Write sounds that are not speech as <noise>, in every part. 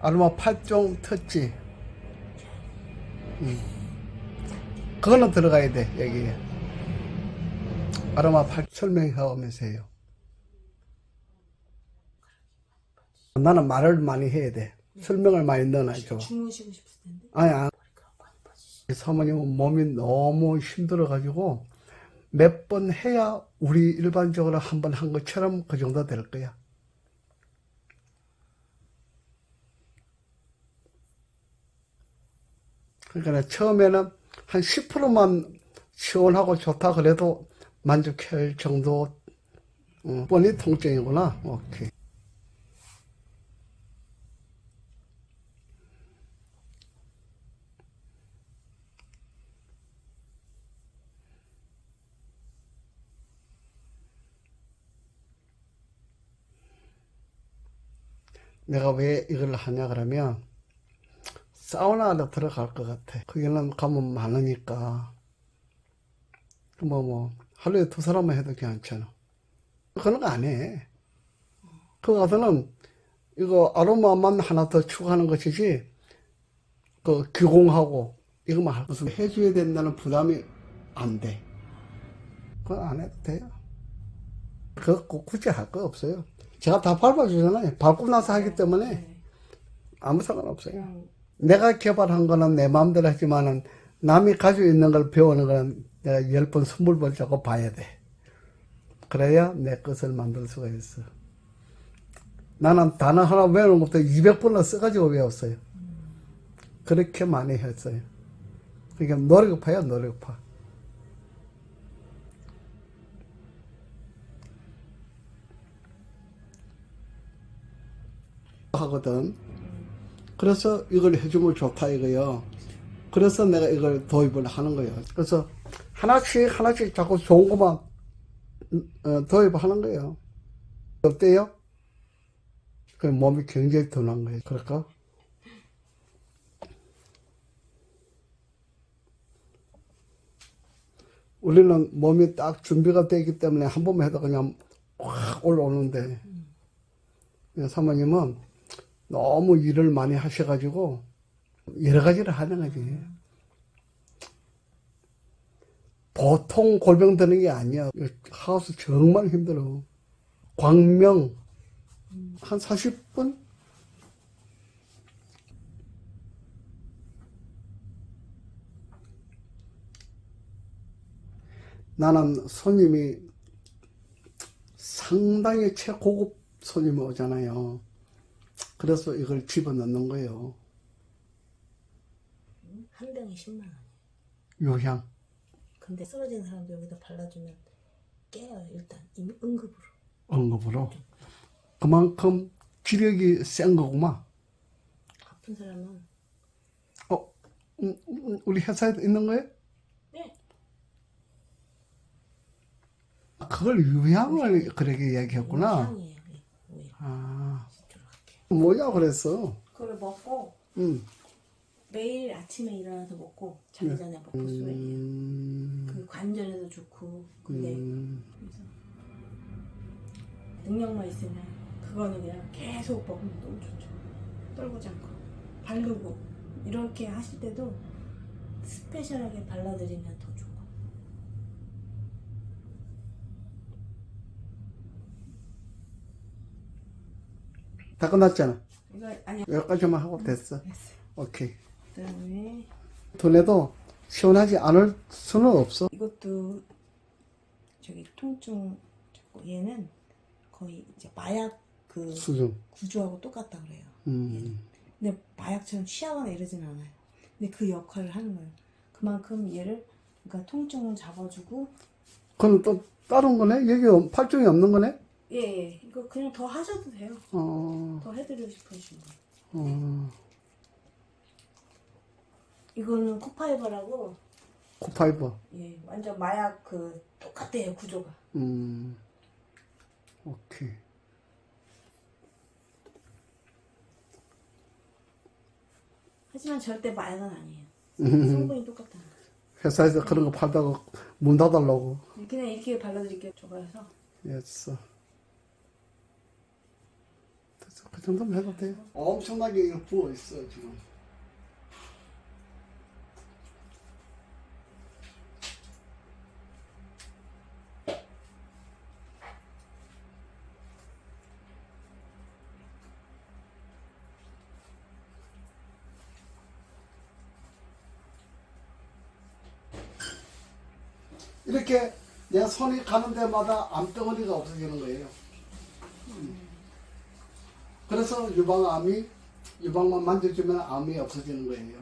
아로마 8종 특지. 음. 그거는 들어가야 돼, 여기에. 아로마 8 설명하면서 해요. 나는 말을 많이 해야 돼. 설명을 많이 넣어놔줘. 주무시고 싶을 텐데. 아니, 아. 사모님은 몸이 너무 힘들어가지고 몇 번 해야 우리 일반적으로 한 번 한 것처럼 그 정도 될 거야. 그러니까 처음에는 한 10%만 시원하고 좋다 그래도 만족할 정도 어, 뻔히 통증이구나. 오케이. 내가 왜 이걸 하냐 그러면 사우나를 들어갈 것 같아. 거기는 가면 많으니까. 뭐, 뭐, 하루에 두 사람만 해도 괜찮아. 그런 거 안 해. 그 가서는 이거 아로마만 하나 더 추가하는 것이지, 그 규공하고 이거만 할 무슨 해줘야 된다는 부담이 안 돼. 그건 안 해도 돼요. 그거 꼭 굳이 할 거 없어요. 제가 다 밟아주잖아요. 밟고 나서 하기 때문에 아무 상관없어요. 내가 개발한 거는 내 마음대로 하지만은 남이 가지고 있는 걸 배우는 거는 내가 열 번 스물 번 자고 봐야 돼. 그래야 내 것을 만들 수가 있어. 나는 단어 하나 외우는 것도 200번을 써가지고 외웠어요. 그렇게 많이 했어요. 그러니까 노력파야, 노력파. 하거든. 그래서 이걸 해주면 좋다 이거요. 그래서 내가 이걸 도입을 하는 거예요. 그래서 하나씩 하나씩 자꾸 좋은 것만 음, 어, 도입하는 거예요. 어때요? 그 몸이 굉장히 둔한 거예요. 그럴까? 우리는 몸이 딱 준비가 되기 때문에 한 번만 해도 그냥 확 올라오는데 사모님은 너무 일을 많이 하셔가지고 여러 가지를 하는 거지. 보통 골병 드는 게 아니야. 하우스 정말 힘들어. 광명 한 40분? 나는 손님이 상당히 최고급 손님이 오잖아요. 그래서 이걸 집어넣는 거예요. 한 병에 10만 원. 요향. 근데 쓰러진 사람도 여기다 발라주면 깨요 일단 이미 응급으로. 언급으로. 그만큼 기력이 센 거구만. 아픈 사람은 어, 음, 음, 우리 회사에 있는 거예요? 네. 그걸 유향을 그렇게 얘기했구나. 향이에요. 예, 오히려 아. 뭐야 그랬어. 그걸 먹고 음, 매일 아침에 일어나서 먹고 자기 전에 먹고 수액이에요. 음, 그 관절에도 좋고 근데 음, 능력만 있으면 그거는 그냥 계속 먹으면 너무 좋죠. 떨구지 않고 바르고 이렇게 하실 때도 스페셜하게 발라드리면 더 좋고. 다 끝났잖아. 이거 아니 여기까지만 하고 됐어. 됐어요. 오케이. 그다음에 돈에도 시원하지 않을 수는 없어. 이것도 저기 통증 잡고 얘는 거의 이제 마약 그 수준. 구조하고 똑같다 그래요. 음, 근데 마약처럼 취하거나 이러진 않아요. 근데 그 역할을 하는 거예요. 그만큼 얘를 그러니까 통증을 잡아주고 그건 또 다른 거네? 여기 팔종이 없는 거네? 예, 예. 이거 그냥 더 하셔도 돼요. 어, 더 해드리고 싶으신 분. 어, 이거는 코파이버라고 코파이버. 예, 완전 마약 그 똑같아요 구조가. 음, 오케이. 하지만 절대 마약은 아니에요. 음. 성분이 똑같아요. 회사에서 그런 거 팔다가 문 닫으려고 그냥 이렇게 발라드릴게요. 좋아해서. 했어. 됐어. 그 정도면 해도 돼요. 엄청나게 이거 부어 있어 지금. 이렇게 내 손이 가는 데마다 암덩어리가 없어지는 거예요. 그래서 유방암이 유방만 만져주면 암이 없어지는 거예요.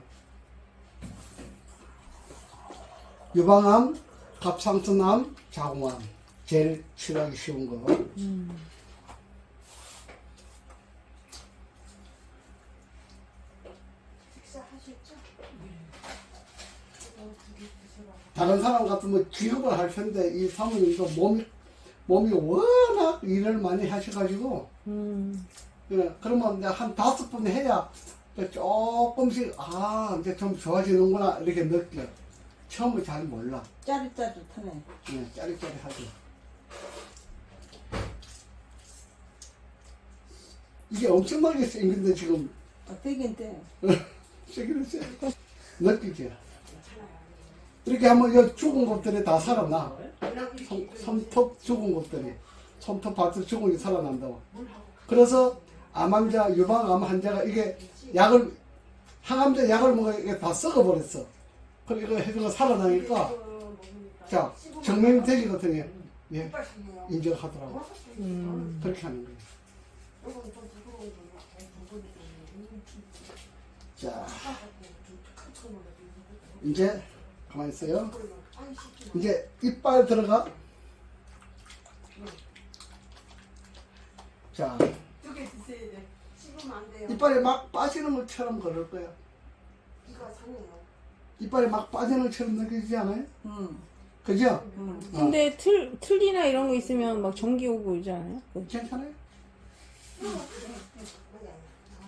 유방암, 갑상선암, 자궁암 제일 치료하기 쉬운 거. 식사하셨죠? 다른 사람 같으면 기급을 할 텐데 이 사모님도 몸이 몸이 워낙 일을 많이 하셔가지고 음. 그래, 그러면 이제 한 다섯 번 해야 조금씩 아 이제 좀 좋아지는구나 이렇게 느껴. 처음에 잘 몰라. 짜릿짜릿하네. 네, 짜릿짜릿하죠. 이게 엄청나게 생긴데 지금 어, 되긴 돼. 세긴 세. 느끼지? 이렇게 하면 이 죽은 것들이 다 살아나. 손, 손톱 죽은 것들이. 손톱 발톱 죽은 게 살아난다고. 그래서 암 환자, 유방암 환자가 이게 약을, 항암제 약을 먹어 이게 다 썩어버렸어. 그리고 이거 해주고 살아나니까, 자, 정맥 되기거든요. 예, 인정하더라고. 음. 그렇게 하는 거예요. 자, 이제 가만히 있어요. 이제 이빨 들어가. 자, 두개 드셔야 돼. 씹으면 안 돼요. 이빨이 막 빠지는 것처럼 걸을 거야. 이거 상해요. 이빨이 막 빠지는 것처럼 느껴지지 않아요? 응. 그죠? 응. 어, 근데 틀, 틀이나 이런 거 있으면 막 전기 오고 그러지 않아요? 그- 괜찮아요?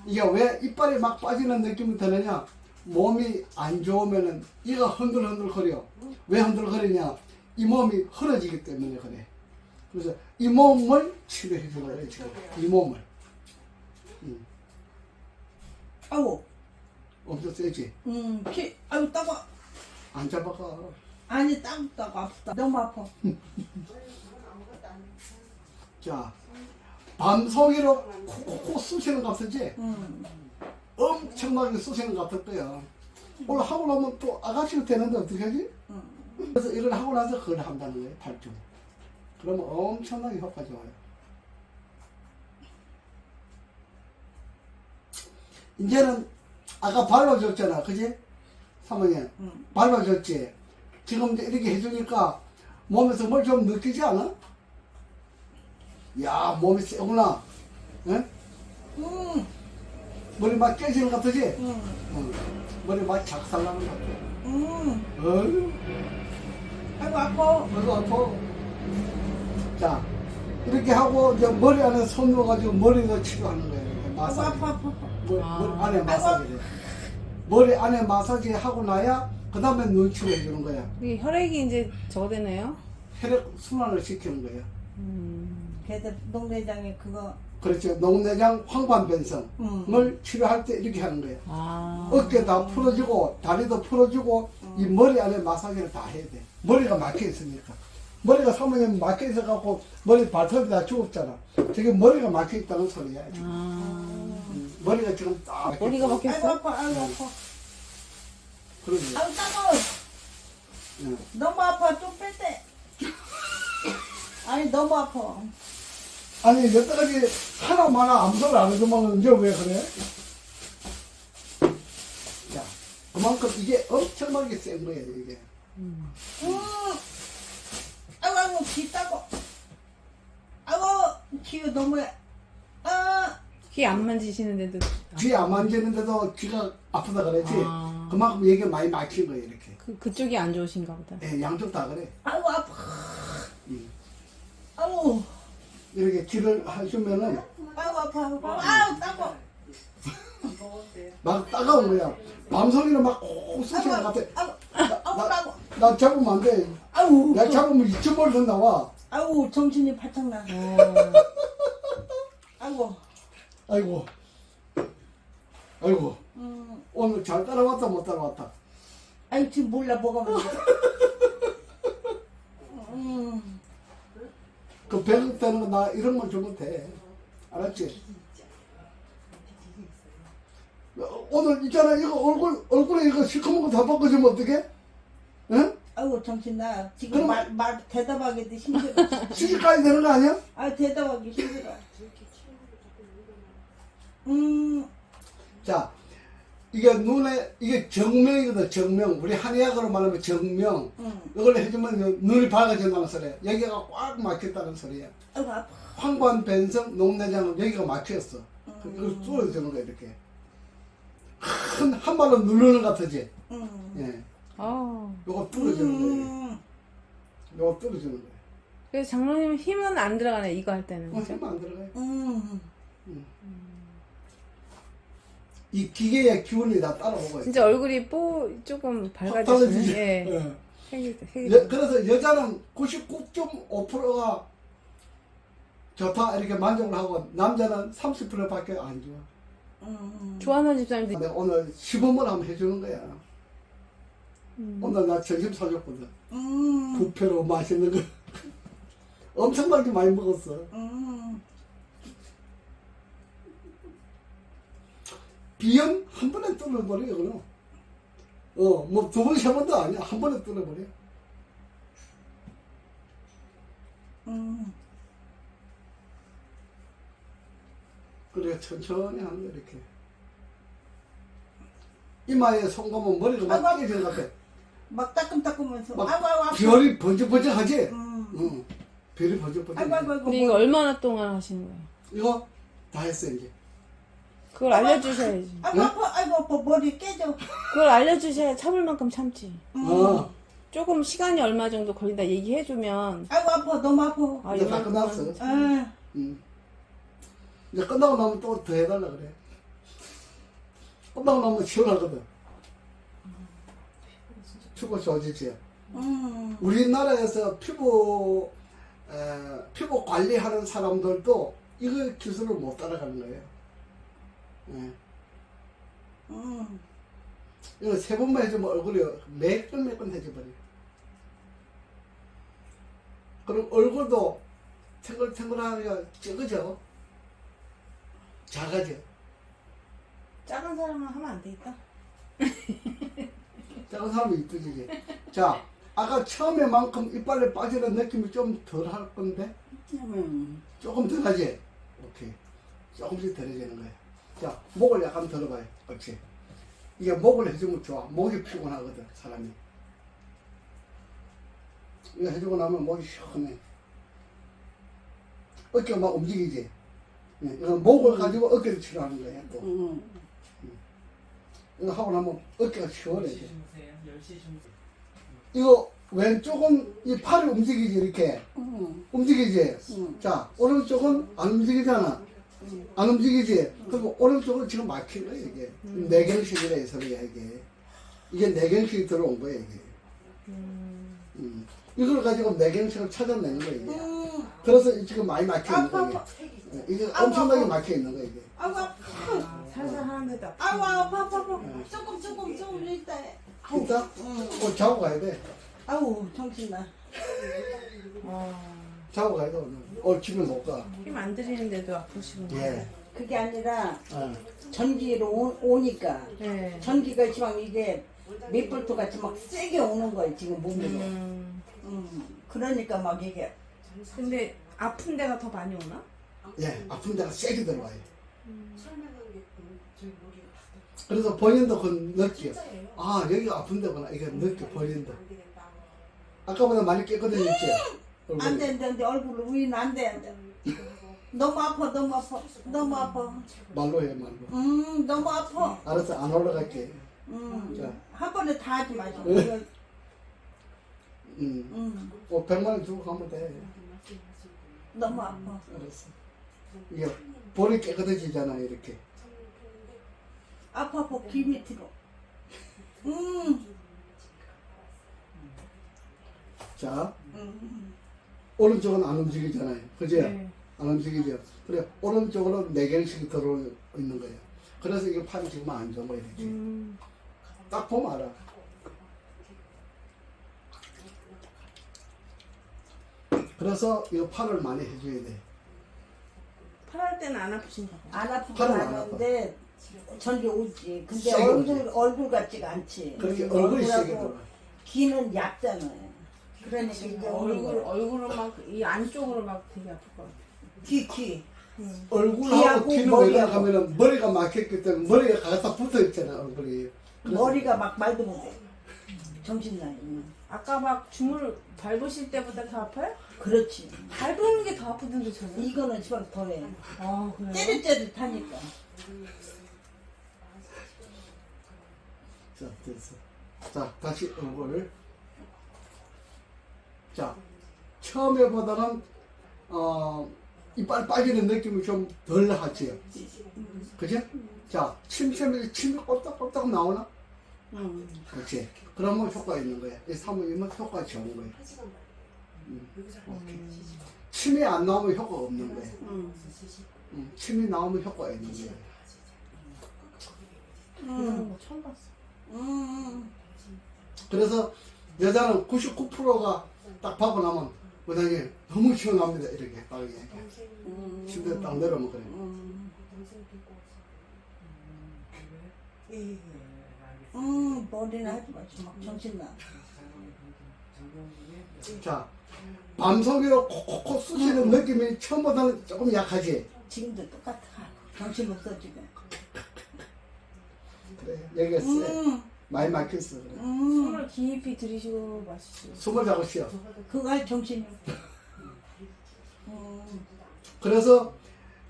이게 왜 이빨이 막 빠지는 느낌이 드느냐? 몸이 안 좋으면은 이가 흔들흔들 거려. 왜 흔들거리냐? 이 몸이 흐려지기 때문에 그래. 그래서 이 몸을 치료해 주는 거예요, 지금. 이 몸을. 음, 아우. 엄청 세지? 음, 피, 아유, 따가. 안 잡아가. 아니, 따고 따고 아프다. 너무 아파. <laughs> 자, 밤송이로 콕콕콕 쑤시는 것 같지? 응. 엄청나게 쑤시는 것 같을 거야. 오늘 하고 나면 또 아가씨가 되는데 어떻게 하지? 응. 그래서 이걸 하고 나서 그걸 한다는 거예요, 발주. 그러면 엄청나게 효과 좋아요. 이제는 아까 밟아줬잖아, 그지? 사모님. 응. 밟아줬지? 지금 이제 이렇게 해주니까 몸에서 뭘 좀 느끼지 않아? 야, 몸이 세구나. 응? 응. 머리 막 깨지는 것 같지? 응. 응. 머리 막 작살나는 것 같아. 응. 어휴. 아이고, 아파. 머리 아파. 자, 이렇게 하고 이제 머리 안에 손 넣어가지고 머리도 치료하는 거예요. 아이고, 마사지. 아파, 아파. 머리, 아. 머리 안에 마사지를. 머리 안에 마사지 하고 나야 그 다음에 눈 치료해 주는 거야. 이게 혈액이 이제 저거 되나요? 혈액 순환을 시키는 거예요. 음. 걔들 농내장에 그거. 그렇죠. 농내장 황반변성을 응. 치료할 때 이렇게 하는 거예요. 아. 어깨 다 풀어주고 다리도 풀어주고 이 머리 안에 마사지를 다 해야 돼. 머리가 막혀 있으니까. 머리가 사모님 막혀 있어 갖고 머리 발톱이 다 죽었잖아. 저게 머리가 막혀 있다는 소리야. 지금. 아. 음, 머리가 지금 딱 막혀 머리가 있어. 막혔어? 아이고, 아파, 아이고, 아파. 그러지. 아이고, 따가워. 응. 너무 아파. 좀 뺄 때. 아니, 너무 아파. 아니 여태까지 하나 마나 아무 소리 안 해주면 이제 왜 그래? 자, 그만큼 이게 엄청나게 센 거예요 이게. 응. 아이고, 아이고, 귀 따고. 아이고, 귀가 너무, 아, 귀 안 만지시는데도. 귀 안 만지는데도 귀가 아프다 그랬지. 아. 그만큼 얘기 많이 막힌 거예요 이렇게. 그, 그쪽이 안 좋으신가 보다. 예, 양쪽 다 그래. 아이고, 아파. 음. 아이고, 이렇게 귀를 하시면은 아이고, 아파. 아이고, 아이고, 따고. 막 따가운 거야. 밤송이는 막콕 쑤시는 것 같아. 아이고, 아이고, 아이고, 나 잡으면 안 돼. 아이고, 나 잡으면 이쯤 더 나와. 아이고, 정신이 바짝 나. 어. 아이고, 아이고. 아이고. 음. 오늘 잘 따라왔다 못 따라왔다. 아니 지금 몰라 뭐가 문제. 음. 그 배급 되는 거 나 이런 거 주면 돼. 알았지? 오늘 있잖아 이거 얼굴 얼굴에 이거 시커먼 거다 바꿔주면 어떡해? 응? 아이고 정신 나 지금 그럼- 말, 말 대답하기도 힘들어. 시집까지 되는 거 아니야? 아 대답하기 힘들어. 음. 자, 이게 눈에 이게 정명이거든 정명. 우리 한의학으로 말하면 정명. 음. 이걸 해주면 눈이 밝아진다는 소리야. 여기가 꽉 막혔다는 소리야. 아이고 아파. 황관 변성 녹내장은 여기가 막혔어. 이걸 뚫어주는 거야 이렇게. 한, 한 발로 누르는 것 같지? 음. 예. 아. 요거 뚫어주는 거예요. 음. 요거 뚫어주는 거예요. 그래서 장로님 힘은 안 들어가네 이거 할 때는 어, 그죠? 힘안 들어가요. 음. 이 기계의 기운이 다 따라오고 있어. 진짜 얼굴이 뽀 조금 확 밝아지시네. 떨어지지. 예. 예. 여, 그래서 여자는 99.5%가 좋다 이렇게 만족을 하고 남자는 30%밖에 안 좋아. 음. 좋아하는 집사님들. 내가 오늘 시범을 한번 해주는 거야. 음. 오늘 나 점심 사줬거든. 음. 부페로 맛있는 거. <laughs> 엄청나게 많이 먹었어. 음. 비염 한 번에 뚫어버려, 그럼. 어, 뭐 두 번, 세 번도 아니야. 한 번에 뚫어버려. 음. 그래, 천천히 하는 거, 이렇게. 이마에 손 가면 머리가 막 아이고. 깨지는 것 같아. 막 따끔따끔하면서 막 아이고 아이고 아파. 별이 번쩍번쩍하지? 음. 응. 별이 번쩍번쩍. 아이고 아이고 아이고. 근데 이거 얼마나 동안 하시는 거예요? 이거 다 했어, 이제. 그걸 알려주셔야지. 아이고 네? 아파 아이고 아파 머리 깨져. 그걸 알려주셔야 참을 만큼 참지. 음. 어. 조금 시간이 얼마 정도 걸린다 얘기해주면 아이고 아파 너무 아파. 아 이제 다 이만큼은- 끝났어. 아. 응. 이제 끝나고 나면 또 더 해달라 그래. 끝나고 나면 시원하거든. 피부 좋아지지. 음. 우리나라에서 피부 에, 피부 관리하는 사람들도 이거 기술을 못 따라가는 거예요. 예. 음. 이거 세 번만 해주면 얼굴이 매끈매끈해져 버려. 그럼 얼굴도 탱글탱글하게 찌그져. 작아져. 작은 사람은 하면 안 되겠다. <laughs> 작은 사람이 이쁘지. 자, 아까 처음에만큼 이빨에 빠지는 느낌이 좀 덜 할 건데 음. 조금 덜 하지. 오케이. 조금씩 덜해지는 거야. 자, 목을 약간 들어봐요. 그렇지. 이게 목을 해주면 좋아. 목이 피곤하거든, 사람이. 이거 해주고 나면 목이 시원해. 어깨가 막 움직이지. 예, 이거 목을 가지고 어깨를 치료하는 거야. 또. 음. 이거 하고 나면 어깨가 시원해져. 이거 왼쪽은 이 팔이 움직이지 이렇게 음. 움직이지. 음. 자 오른쪽은 안 움직이잖아. 안 움직이지. 그리고 오른쪽은 지금 막힌 거야 이게. 내경식이라 이 소리야 이게. 이게 내경식이 들어온 거야 이게. 음. 이걸 가지고 내경식을 찾아내는 거야 이게. 음. 그래서 지금 많이 막혀 있는 아파 거야. 아파. 이게. 이게 아파, 엄청나게 아파. 막혀 있는 거야 이게. 아이고 아파. 살살 하는데도 아프고. 아이고 아파 아파 아파. 조금 조금 조금 일단. 아우. 진짜? 음. 어, 자고 가야 돼. 아우 정신 나. 아, 자고 가야 돼 오늘. 오늘 집에 못 가. 힘 안 들이는데도 아프시구나. 예. 그게 아니라 어. 전기로 오, 오니까 네. 전기가 지금 이게 밑불도 같이 막 세게 오는 거예요 지금 몸에. 음, 음. 그러니까 막 이게 근데 아픈 데가 더 많이 오나? 예, 아픈 데가 세게 들어와요. 그래서 본인도 그 느껴. 아, 여기가 아픈 데구나. 이게 느껴, 본인도. 아까보다 많이 깨끗해졌지? 얼굴이. 안돼 안돼 안돼 얼굴 위는 안돼 안돼. 너무 아파 너무 아파 너무 아파. 말로 해, 말로. 음 너무 아파. 알았어, 안 올라갈게. 자. 음한 번에 다 하지 마시고. 응. 음. 음 뭐, 100만 원 주고 가면 돼. 너무 아파. 알았어. 이게 볼이 깨끗해지잖아, 이렇게. 아파 아파 귀 밑으로. 음. 자, 음. 오른쪽은 안 움직이잖아요. 그지? 네. 안 움직이죠. 그래 오른쪽으로 네 개씩 들어 있는 거예요. 그래서 이게 팔이 지금 안 좋은 거예요. 음. 딱 보면 알아. 그래서 이거 팔을 많이 해줘야 돼. 팔할 때는 안 아프신가 봐요. 안 아프긴 팔은 안 하는데 전기 오지. 근데 세게 얼굴 오지. 얼굴 같지가 않지. 그렇게 얼굴이 세게 들어. 귀는 얇잖아요. 그러니까 이제 얼굴 얼굴 얼굴은 막 이 안쪽으로 막 되게 아플 것 같아요. 귀 귀. 얼굴하고 귀하고 머리하고. 내려가면은 머리가 막혔기 때문에 머리가 가서 붙어 있잖아 얼굴이. 그래서 머리가 막 맑으면 돼. 정신 나요. 아까 막 주물 밟으실 때보다 더 아파요? 그렇지. 밟는 게 더 아프던데 저는. 이거는 지방 더해. 아 그래요? 째릿째릿하니까. 자 됐어. 자 다시 얼굴을. 자 처음에보다는 어 이빨 빠지는 느낌이 좀 덜 하지요. 그죠? 자 침샘에 침이 꼴딱꼴딱 나오나? 응. 그렇지. 그러면 효과 있는 거야. 이 사모님은 효과 좋은 거야. 음, 오케이. 침이 안 나오면 효과 없는 거야. 응. 음, 침이 나오면 효과 있는 거야. 거 처음 봤어. 응. 그래서 여자는 99%가 딱 받고 나면 원장님 너무 시원합니다. 이렇게 딱 얘기해. 응. 침대 딱 내려오면 그래. 응. 응. 머리는 하지 마. 지금 막 정신 나. 자, 밤송이로 콕콕콕 쑤시는 느낌이 처음보다는 조금 약하지. 지금도 똑같아. 정신 없어 지금. 그래, 쎄. 응. 많이 막혔어. 그래. 응. 숨을 깊이 들이쉬고 마시고. 숨을 자고 쉬어. 그거 할 정신이 없어. <laughs> 응. 그래서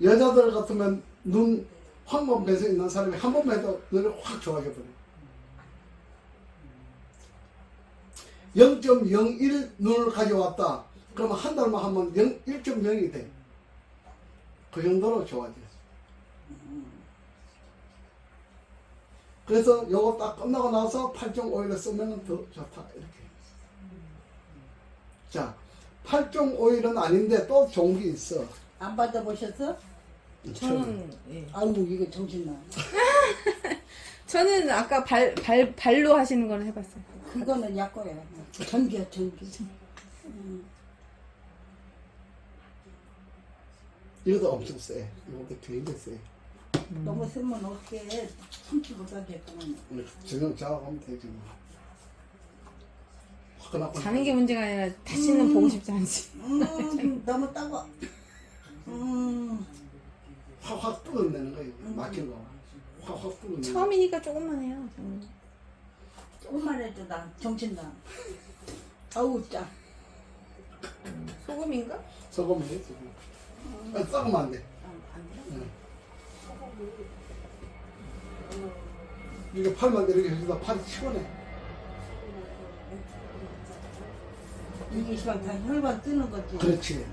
여자들 같으면 눈 황범 배서 있는 사람이 한 번만 해도 눈이 확 좋아져 버려. 0.01 눈을 가져왔다. 그러면 한 달만 하면 0, 1.0이 돼. 그 정도로 좋아져. 그래서 요거 딱 끝나고 나서 8.5일을 쓰면 더 좋다. 이렇게. 자, 8.5일은 아닌데 또 좋은 게 있어. 안 받아보셨어? 저는 예. 아이고 이거 정신 나. <laughs> 저는 아까 발, 발, 발로 하시는 거는 해봤어요. 그거는 약거야. 전기야 전기. 이것도 엄청 세. 이것도 굉장히 세. 너무 세면 어깨 참지 못하겠구만. 저녁 자고 되지 뭐. 화끈하고 자는 게 문제가 아니라 다시는 보고 싶지 않지. 음, 너무 따가. 음, 확확 뚫어내는 거예요. 막힌 거. 확확 뚫어내는 거. 처음이니까 조금만 해요. 저는. 조금만 해도 나 정신 나. 아우 짜. 소금인가? 소금 해, 소금. 아, 썩으면 안 돼. 이게 팔만 이렇게 해주다 팔이 시원해. 이게 시방 다 혈관 뜨는 거지. 그렇지.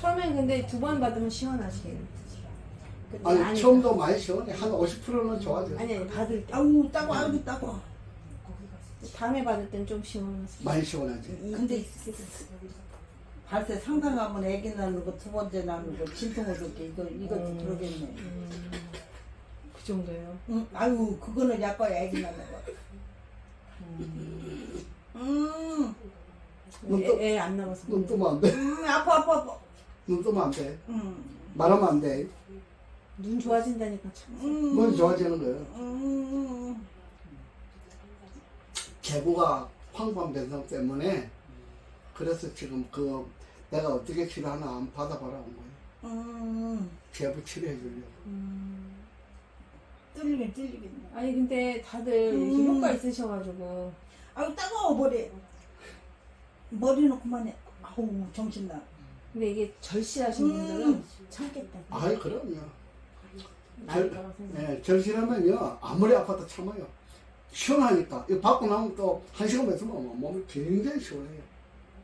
처음엔 근데 두 번 받으면 시원하시겠네. 근데 아니, 아니, 처음도 많이 시원해. 한 50%는 좋아져. 아니, 아니, 받을 때. 아우 따고 아우 따고. 다음에 받을 땐 좀 시원하시 많이 시원하지. 근데 발세 상상하면 애기 낳는 거 두 번째 낳는 거 진통을 듣게 이거 이거 음. 그러겠네. 그 정도예요. 응, 아유 그거는 약과야 애기 낳는 거. 음, 눈애안 나와서. 눈 뜨면 안 돼. 음 아파 아파 아파. 눈 뜨면 안 돼. 음, 말하면 안 돼. 눈 좋아진다니까 참. 음, 눈이 좋아지는 거예요. 음, 제부가 황반 변성 때문에 그래서 지금 그 내가 어떻게 치료하나 안 받아보라고 온 거예요. 음, 제부 치료해 주려고. 뚫리긴 뚫리겠네. 아니 근데 다들 이렇게 음. 효과 있으셔가지고 아유 따가워 머리. 머리는 그만해. 아우 정신 나. 근데 이게 절실하신 음. 분들은 참겠다. 아이 그럼요. 나이가 생각. 예, 절실하면요 아무리 아파도 참아요. 시원하니까 이거 받고 나면 또 한 시간 있으면 뭐 몸이 굉장히 시원해요.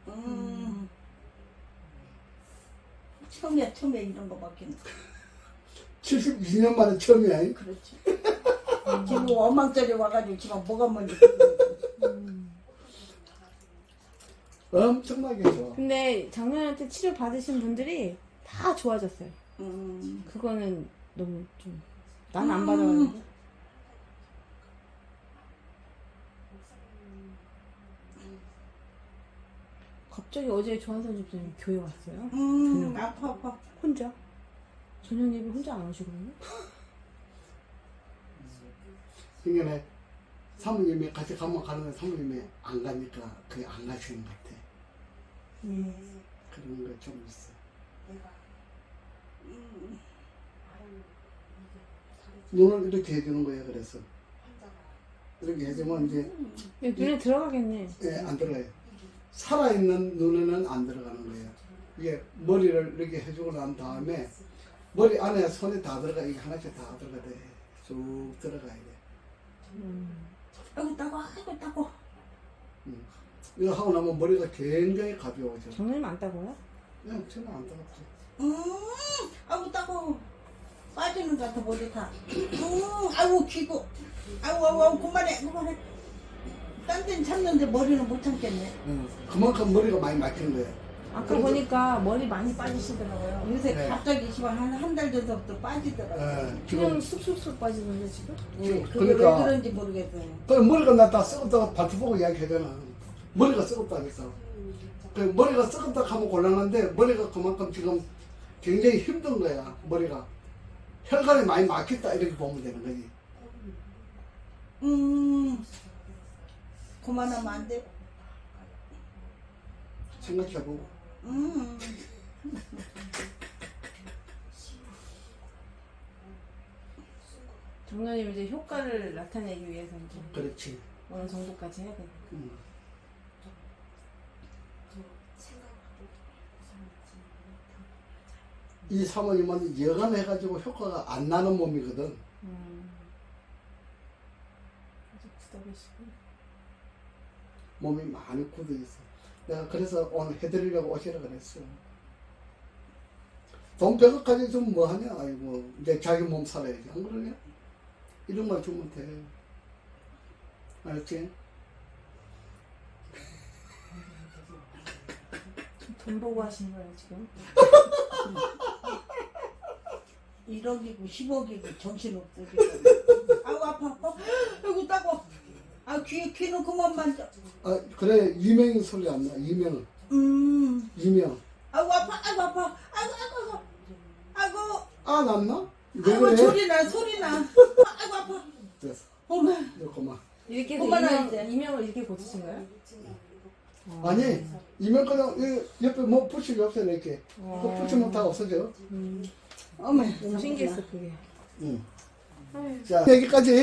음. 처음이야 처음에 이런 거 받기는. 72년 만에 처음이야. 그렇지. 지금 엉망짜리 와가지고 지금 뭐가 뭔지. 엄청나게 좋아. 근데 작년한테 치료 받으신 분들이 다 좋아졌어요. 음. 그거는 너무 좀 난 안 음. 받아봤는데. 갑자기 어제 조한선 집사님 교회 왔어요. 음, 아파, 아파. 혼자. 저녁 예배 혼자 안 오시거든요. 그러니까 사모님이 같이 가면 가는데 사모님이 안 가니까 그게 안 가시는 것 같아. 음. 그런 거 좀 있어. 눈을 이렇게 해주는 거예요. 그래서 이렇게 해주면 이제 눈에 들어가겠네. 예, 안 들어가요. 살아있는 눈에는 안 들어가는 거예요. 이게 머리를 이렇게 해주고 난 다음에 머리 안에 손이 다 들어가 이게 하나씩 다 들어가 돼. 쭉 들어가야 돼. 음. 아이고, 따고, 아이고, 따고. 음. 이거 하고 나면 머리가 굉장히 가벼워져. 안 따고요? 그냥 저는 안 따갑지. 음, 아이고, 따고. 빠지는 것 같아, 머리 다. 음, 아이고, 귀고. 아이고, 아이고, 아이고, 그만해, 그만해. 딴 데는 참는데 머리는 못 참겠네. 음. 그만큼 머리가 많이 막히는 거예요. 아까 그래도- 보니까 머리 많이 빠지시더라고요. 요새 네. 갑자기 시방 한한 달 전부터 빠지더라고. 예, 그냥 지금 쑥쑥쑥 빠지던데 지금? 응, 지금 그게 그러니까- 왜 그런지 모르겠어요. 그 머리가 나다 썩었다고 발표 보고 이야기하잖아. 머리가 썩었다 그래서. 그 머리가 썩었다 하면 곤란한데 머리가 그만큼 지금 굉장히 힘든 거야. 머리가 혈관이 많이 막혔다 이렇게 보면 되는 거지. 음, 그만하면 안 돼. 생각해보고. 음, 장모님 이제 효과를 나타내기 위해서 이제 그렇지. 어느 정도까지 해야 돼. 음. 이 사모님은 여간 해가지고 효과가 안 나는 몸이거든. 음. 아주 굳어계시고. 몸이 많이 굳어 있어. 내가 그래서 오늘 해드리려고 오시라 그랬어. 돈 100억 가지고 좀 뭐하냐? 아이고, 이제 자기 몸 살아야지. 안 그러냐? 이런 말 주면 돼. 알지? 돈 보고 하시는 거예요 지금? <laughs> 1억이고 10억이고 정신없어. 아우, 아파, 아파. 아이고, 따고. 아, 귀, 귀는 그만 만져. 아, 그래, 이명이 소리 안 나. 이명. 음, 이명. 아이고, 아파, 아이고, 아파. 아이고, 아이고, 아이고. 아이고, 아, 났나? 왜 아이고, 그래? 소리 나, 소리 나. <laughs> 아이고, 아파. 됐어. 어머. 이거 그만. 이렇게 해서 그만하면 이명, 돼. 이명을 이렇게 고치신 거예요? 어. 아니, 이명 그냥 이 옆에 뭐 붙일 게 없어, 이렇게. 그 어. 붙이면 다 없어져. 음. 어머. 너무 신기했어 그게. 응. 자, 여기까지.